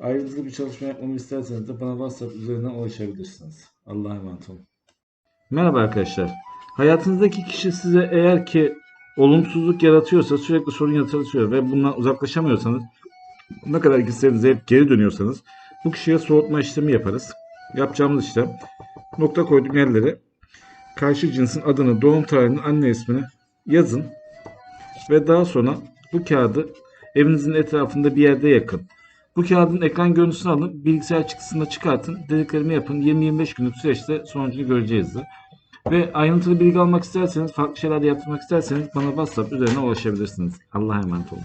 Ayrıntılı bir çalışma yapmamı isterseniz de bana WhatsApp üzerinden ulaşabilirsiniz. Allah'a emanet olun. Merhaba arkadaşlar. Hayatınızdaki kişi size eğer ki olumsuzluk yaratıyorsa, sürekli sorun yaratıyor ve bundan uzaklaşamıyorsanız, ne kadar gitseniz hep geri dönüyorsanız bu kişiye soğutma işlemi yaparız. Yapacağımız işlem nokta koyduğum yerlere karşı cinsin adını, doğum tarihini, anne ismini yazın ve daha sonra bu kağıdı evinizin etrafında bir yerde yakın. Bu kağıdın ekran görüntüsünü alın, bilgisayar çıktısında çıkartın, dediklerimi yapın. 20-25 günlük süreçte sonucunu göreceğizdir. Ve ayrıntılı bilgi almak isterseniz, farklı şeyler de yaptırmak isterseniz bana WhatsApp üzerine ulaşabilirsiniz. Allah'a emanet olun.